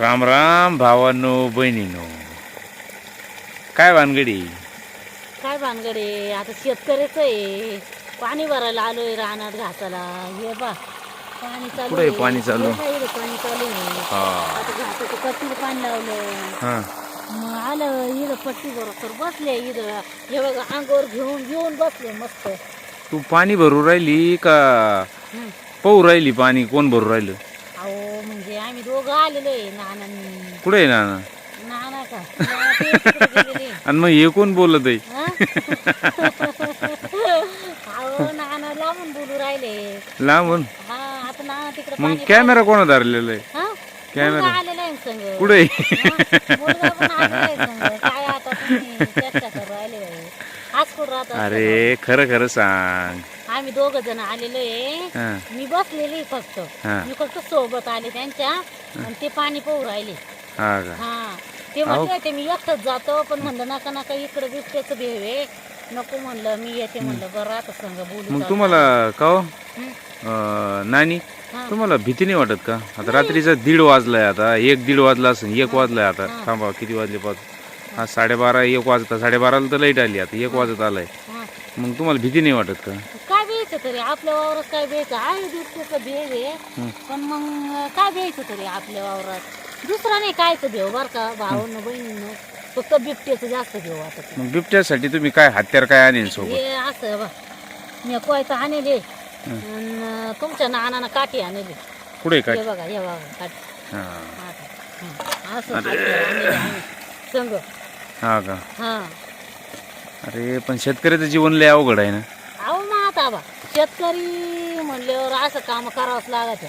राम राम भावांनो बहिणीनो. काय भानगडी? काय भानगडे? आता शेतकऱ्याचं आहे. पाणी भरायला आलोय रानात घासाला हे बा पाणी चालू कुठे आहे. पाणी चालू? हे काय पाणी चालू आहे. हा. आता घासाचं पट्टीला पाणी लावलं. हा. मग आलं इथं पट्टी बरोबर बसले इथं. हे बघा अंगावर घेऊन घेऊन बसले मस्त. तू पाणी भरू राहिली का? हं. पाहू राहिली पाणी कोण भरू राहिलं? आम्ही दोघं आलेलो आहे नानांनी कुठे आहे नाना नाना का नाना ते तिकडे गेलेले. आणि मग हे कोण बोलत आहे हा? अहो नाना लांबून बोलू राहिले लांबून हा आता ना तिकडे मग पाणी कॅमेरा कोणा धरलेला आहे हा? कॅमेरा? मुलगा आलेला आहे संग कुठे आहे? हा? मुलगा पण आलेला आहे संग काय आता तुम्ही चर्चा करू राहिले बाई. आज कुठं राहत अरे खरं खरं सांग आम्ही दोघ जण आलेलो आहे. हा. मी बसलेली फक्त. हा. मी फक्त सोबत आले त्यांच्या आणि ते पाणी पाहू राहिले. हा का? हा. ते म्हटलं ते मी एकटंच जातो पण म्हणलं नका नका इकडे बिबट्याचं भेव आहे. नको म्हणलं मी येते म्हणलं बरं आता संग बोलू मग. तुम्हाला का हो? हं? अं, नानी हा. तुम्हाला भीती नाही वाटत का? आता रात्रीचा दीड वाजलाय आता. एक दीड वाजला असेल एक वाजलाय आता. थांबा किती वाजले पाच? हा साडेबारा एक वाजता. साडेबाराला तर लाइट आली आता. एक वाजत आलाय. हा. मग तुम्हाला भीती नाही वाटत का? द्यायचं तरी आपल्या वावरात काय द्यायचं? आहे भेव आहे. हं. पण मग काय द्यायचं तरी आपल्या वावरात? दुसरा नाही कायचं भेव बर का भावानं बहिणीनं. फक्त बिबट्याचं जास्त वाटत मग बिबट्यासाठी तुम्ही काय हत्यार काय आणेल सोबत? हे असं बा मी कोयता आणले तुमच्या नानानं काठी आणली पुढे काय बघा हे बघा काठी. हा. आता. हं. असं. संग. हा का? हा. अरे पण शेतकऱ्याचं जीवन लय अवघड आहे ना. अहो मग आता बा शेतकरी म्हणल्यावर असं काम करावंच लागत.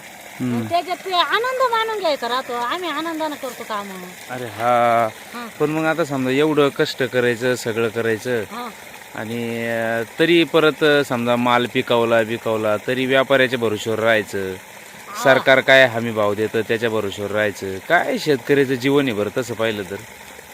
त्याच्यात ते आनंद मानून घ्यायचा राहतो. आम्ही आनंदानं करतो काम. अरे हा. पण मग आता समजा एवढं कष्ट करायचं सगळं करायचं आणि तरी परत समजा माल पिकवला पिकवला तरी व्यापाऱ्याच्या भरोश्यावर राहायचं. सरकार काय हमी भाव देतं त्याच्या भरोश्यावर राहायचं. काय शेतकऱ्याचं जीवन आहे बरं तसं पाहिलं तर?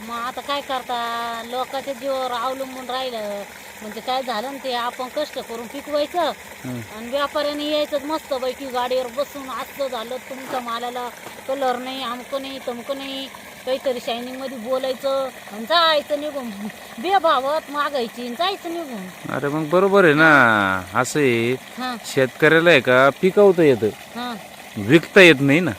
मग आता काय करता? लोकांच्या जीवावर अवलंबून राहिलं. म्हणजे काय झालं ना ते आपण कष्ट करून पिकवायचं. हं. आणि व्यापाऱ्याने यायचं मस्त पैकी गाडीवर बसून असं झालं तुमच्या मालाला कलर नाही अमकं नाही तमकं नाही. काहीतरी शायनिंगमध्ये बोलायचं आणि जायचं निघून. बेभावात मागायची आणि जायचं निघून. अरे मग बरोबर आहे ना. असं आहे हा. शेतकऱ्याला आहे का पिकवता येतं. हा. विकता येत नाही ना.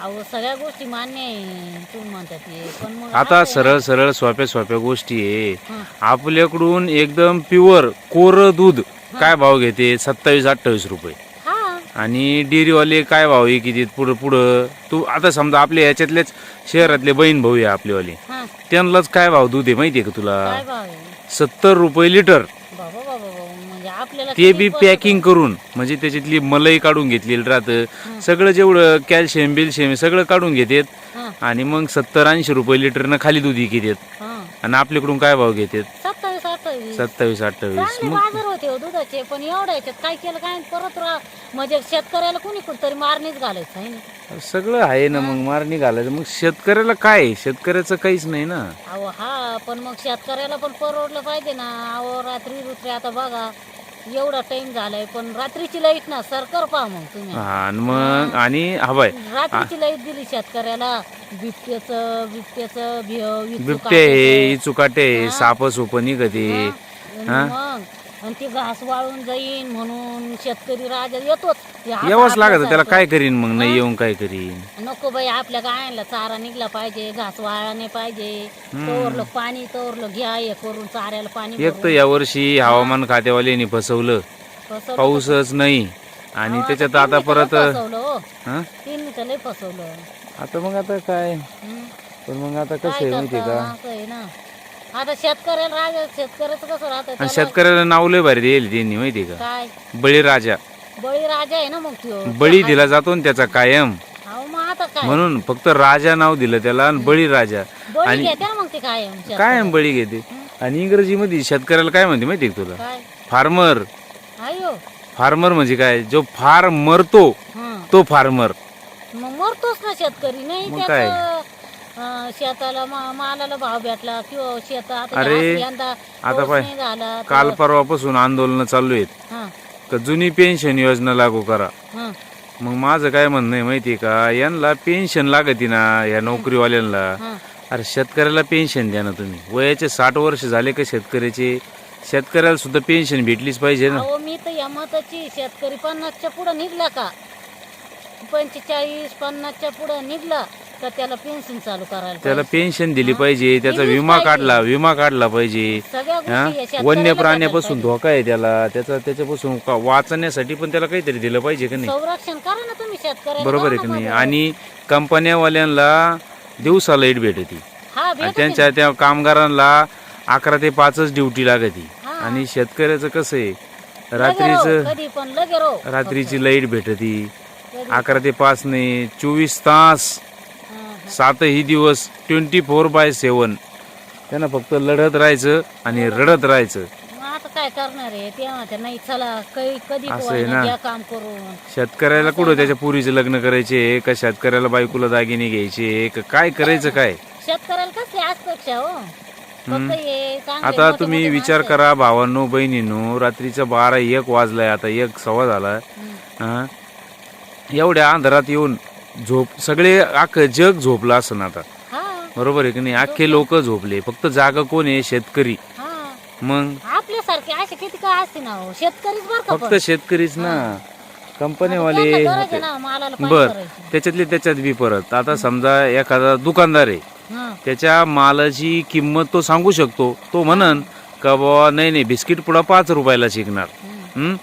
अहो सगळ्या गोष्टी मान्य आहे. तुम्ही म्हणतात ते. पण मग आता असं आहे सरळ सरळ सोप्या सोप्या गोष्टी आहे. आपल्याकडून एकदम प्युअर कोरं दूध काय भाव घेते? सत्तावीस अठ्ठावीस रुपये. हा. आणि डेअरीवाले काय भाव आहे किती? पुढं पुढं. तू आता समजा आपल्या याच्यातलेच शहरातले बहीण भाऊ आहे आपलेवाले. हा. त्यांनाच काय भाव दूध आहे माहितीये का तुला? काय भाव आहे? सत्तर रुपये लिटर बाबा बाबा बाबा म्हणजे आपल्याला ते बी पॅकिंग करून म्हणजे त्याच्यातली मलाई काढून घेतलेली राहतं. सगळं जेवढं कॅल्शियम बिल्शियम सगळं काढून घेतात. आणि मग सत्तर ऐंशी रुपये लिटरनं खाली दूध हा. आणि आपल्याकडून काय भाव घेतात? सत्तावीस अठ्ठावीस. सत्तावीस अठ्ठावीस. चांगले मग बाजार होते हो दुधाचे पण एवढ्या याच्यात काय केलं काय? परत रा म्हणजे शेतकऱ्याला कोणी कुठतरी मारणीच घालायचं आहे ना? सगळं आहे ना मग मारणी घालायचं. मग शेतकऱ्याला काय आहे? शेतकऱ्याचं काहीच नाही ना. अहो हा पण मग शेतकऱ्याला पण परवडलं पाहिजे ना. अहो रात्री रुत्री आता बघा. एवढा टाइम झालाय पण रात्रीची लाइट ना सरकार पहा मग तुम्ही. हा, आणि मग आणि हवाय रात्रीची लाइट दिली शेतकऱ्याला बिबट्याचं बिबट्याचं बिबटे हे चुकाटे साप सुप निघते. मग आणि ते घास वाळून जाईन म्हणून शेतकरी राजा येतोच. ते यावंच लागत त्याला. काय करीन मग? नाही येऊन काय करीन? नको बाई आपल्या गायांना चारा निघला पाहिजे घास वाळला नाही पाहिजे. तोरलं पाणी तोरलं घ्या हे करून चाऱ्याला पाणी एक तर यावर्षी हवामान खात्यावाल्यांनी फसवलं. पाऊसच नाही. आणि अहो, त्याच्यात आता तर लय परत फसवलं हो. हा? तिन्ही तर लय फसवलं. आता मग आता काय? हं. पण मग आता कसं काय आहे करता? का? असं आहे ना. आता शेतकऱ्याला राजा शेतकऱ्याचं कसं राहतं आणि शेतकऱ्याला नाव लय भारी देईल त्यांनी माहितीये का? काय? बळीराजा. बळी राजा आहे ना मग बळी दिला जातो ना त्याचा कायम. अहो मग आता काय? म्हणून फक्त राजा नाव दिलं त्याला आणि बळीराजा. बळी घेते ना मग ते काय शेतकरी. कायम बळी घेते. आणि इंग्रजीमध्ये शेतकऱ्याला काय म्हणते माहितीये का तुला? काय? फार्मर. फार्मर म्हणजे काय? जो फार मरतो हं. तो फार्मर. मग मरतोच ना शेतकरी. नाही मग त्याचं अं, शेताला मा- मालाला भाव भेटला किंवा शेतात अरे, यंदा आता पाऊस पाय, नाही झाला तर- काल परवापासून आंदोलन चालू आहेत. हं, का जुनी पेन्शन योजना लागू करा. हं. मग माझं काय म्हणणं आहे माहिती आहे का? यांना पेन्शन लागती ना या नोकरीवाल्यांना. हा. अरे शेतकऱ्याला पेन्शन द्या ना तुम्ही. वयाचे साठ वर्ष झाले का शेतकऱ्याचे? शेतकऱ्याला सुद्धा पेन्शन भेटलीच पाहिजे ना. अहो मी तर या मताची शेतकरी पन्नासच्या पुढं निघला का? पंचेचाळीस पन्नासच्या पुढं निघला. त्याला पेन्शन चालू करायला त्याला. पेन्शन दिली पाहिजे त्याचा विमा. काढला विमा काढला पाहिजे. सगळ्या हा? गोष्टी वन्य प्राण्यापासून. धोका आहे त्याला. त्याचा त्याच्यापासून का- वाचण्यासाठी पण त्याला काहीतरी दिलं पाहिजे का नाही? संरक्षण करा ना तुम्ही शेतकऱ्याला. बरोबर आहे की नाही. आणि कंपन्यावाल्यांना दिवसा लाइट भेटती. हा आणि त्यांच्या त्या कामगारांना अकरा ते पाचच ड्युटी लागती. हा. आणि शेतकऱ्याचं कसं आहे? रात्रीचं कधी पण लगे रो रात्रीची लाइट भेटती. अकरा ते पाच नाही चोवीस तास. सातही दिवस ट्वेंटी फोर बाय सेवन. त्यांना फक्त लढत राहायचं आणि रडत राहायचं. मग आता काय करणार आहे? ते म्हणते नाही चला काही कधी असं आहे ना. काम करून. शेतकऱ्याला कुठं त्याच्या पुरीचे लग्न करायचे का? शेतकऱ्याला बायकोला दागिने घ्यायचे का? काय करायचं काय? शेतकऱ्याला कसली हो? फक्त हे चांगले आता मोठे तुम्ही मोठे विचार माणसं करा भावांनो बहिणींनो रात्रीचा बारा एक वाजलाय आता एक सव्वा झाला. हा? एवढ्या अंधारात येऊन झोप सगळे अख्खं जग झोपलं असं आता. हा. बरोबर आहे की नाही? अख्खे लोक झोपले. फक्त जागा कोण आहे? शेतकरी. हा. मग? आपल्यासारखे असे किती काय असते ना हो? शेतकरीच बरं का फक्त पण. शेतकरीच ना. कंपनीवाले त्यांना गरज आहे ना मालाला पाणी बर. करायची. त्याच्यातले त्याच्यात बी परत. आता समजा एखादा दुकानदार आहे. हा. त्याच्या मालाची किंमत तो सांगू शकतो. तो म्हणन का बाबा नाही नाही बिस्किट पुडा पाच रुपयाला शिकणार हम्म. हं?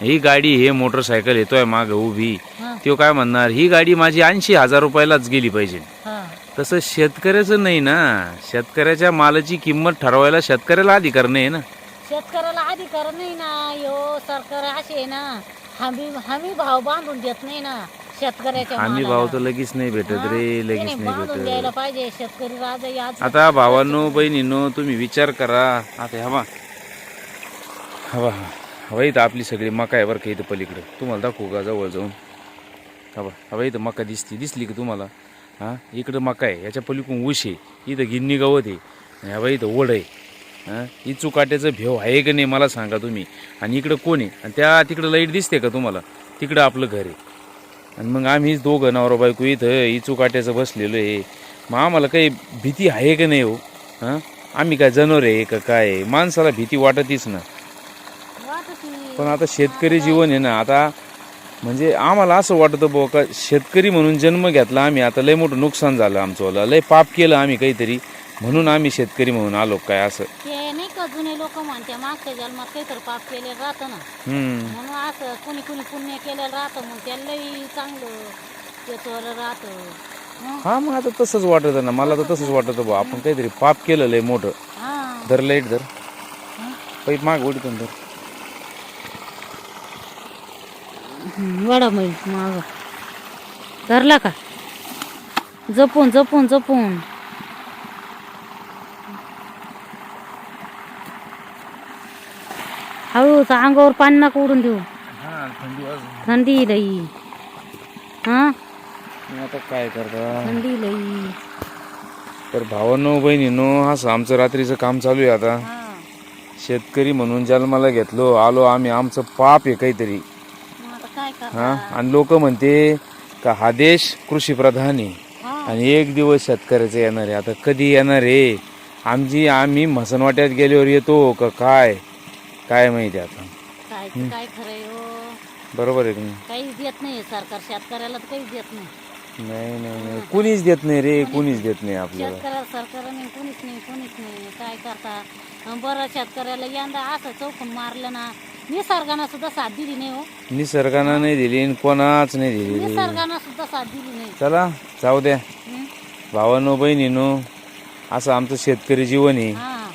ही गाडी हे मोटरसायकल येतोय माग उभी. हा तो काय म्हणणार ही गाडी माझी ऐंशी हजार रुपयालाच गेली पाहिजे. हा. तसं शेतकऱ्याचं नाही ना. शेतकऱ्याच्या मालाची किंमत ठरवायला शेतकऱ्याला अधिकार नाही ना. शेतकऱ्याला अधिकार नाही ना यो सरकार असे ना हमी हमी भाव बांधून देत नाही ना शेतकऱ्याच्या आम्ही मालाला. भाव तर लगेच नाही भेटत? रे लगेच नाही, नाही बांधून द्यायला भेटत पाहिजे शेतकरी राजा याच आता भावांनो बहिणींनो तुम्ही विचार करा. आता हवा हवा. हवा इथं आपली सगळी मका आहे बरं का इथं पलीकडे. तुम्हाला दाखवू का जवळ जाऊन? हवा हवा इथं मका दिसती दिसली का तुम्हाला? हां? इकडं मका आहे याच्या पलीकडून ऊस आहे. इथं गिन्नी गवत आहे. आणि हवा इथं ओढ आहे. हां? ही चुकाट्याचं भेव आहे का नाही मला सांगा तुम्ही. आणि इकडं कोण आहे? आणि त्या तिकडं लाइट दिसते का तुम्हाला? तिकडं आपलं घर आहे. आणि मग आम्ही दोघं नवरा बायको इथं ही चुकाट्याचं बसलेलो आहे. मग आम्हाला काही भीती आहे का नाही हो? हां? आम्ही काय जनावर आहे का काय आहे? माणसाला भीती वाटतीच ना. पण आता शेतकरी जीवन आहे ना आता म्हणजे आम्हाला असं वाटतं बुवा का शेतकरी म्हणून जन्म घेतला आम्ही. आता लय मोठं नुकसान झालं आमचं लय पाप केलं आम्ही काहीतरी. म्हणून आम्ही शेतकरी म्हणून आलो काय असं. ते नाही का जुने लोक म्हणते मागच्या जन्मात काहीतरी पाप केलेलं राहतं ना. हम्म. म्हणून असं कुणी कुणी पुण्य केलेलं राहतं मग चांगलं राहतं. हं? हा मग आता तसंच वाटत ना. मला तर तसंच वाटत बा आपण काहीतरी पाप केलं लय मोठं. हा. धर लाइट धर. हं? पैप माग ओढतो धर. वडा माहीत माग. धरला का? जपून जपून जपून. हळूच अंगावर पाणी नका उडून देऊ. हा थंडी लई. हा? आता काय करता? थंडी लई. तर भावांनो बहिणीनो असं आमचं रात्रीचं काम चालू आहे आता. हा. शेतकरी म्हणून जन्माला घेतलो आलो आम्ही आमचं पाप आहे काहीतरी. हा? आणि लोक म्हणते का हा देश कृषी प्रधान आहे आणि एक दिवस शेतकऱ्याचं येणार आहे. आता कधी येणार आहे? आमची आम्ही मसनवाट्यात गेल्यावर येतो का काय? काय माहिती आता? काय काय खरंय हो. बरोबर आहे नाही? काहीच देत नाही सरकार. शेतकऱ्याला तर काहीच देत नाही. नाही नाही नाही. कुणीच देत नाही रे. कुणीच देत नाही आपल्याला. शेतकऱ्याला सरकारने कोणीच नाही कोणीच नाही. काय करता? बरं शेतकऱ्याला यंदा असं चौकून मारलं ना निसर्गानं सुद्धा साथ दिली नाही हो. निसर्गानं नाही दिली आणि कोणाच नाही दिली. निसर्गानं सुद्धा साथ दिली नाही. चला जाऊ द्या. हं? भावानो बहिणीनो असं आमचं शेतकरी जीवन आहे. हा.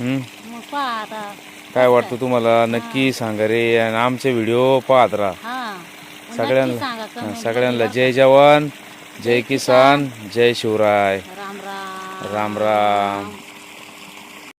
हं? मग पहा आता. काय वाटतं तुम्हाला? नक्की सांगा रे आणि आमचे व्हिडिओ पाहत राहा. हा. नक्की सगळ्यांना सांगा comment सगळ्यांना. जय जवान जय किसान. जय शिवराय. राम राम. राम राम.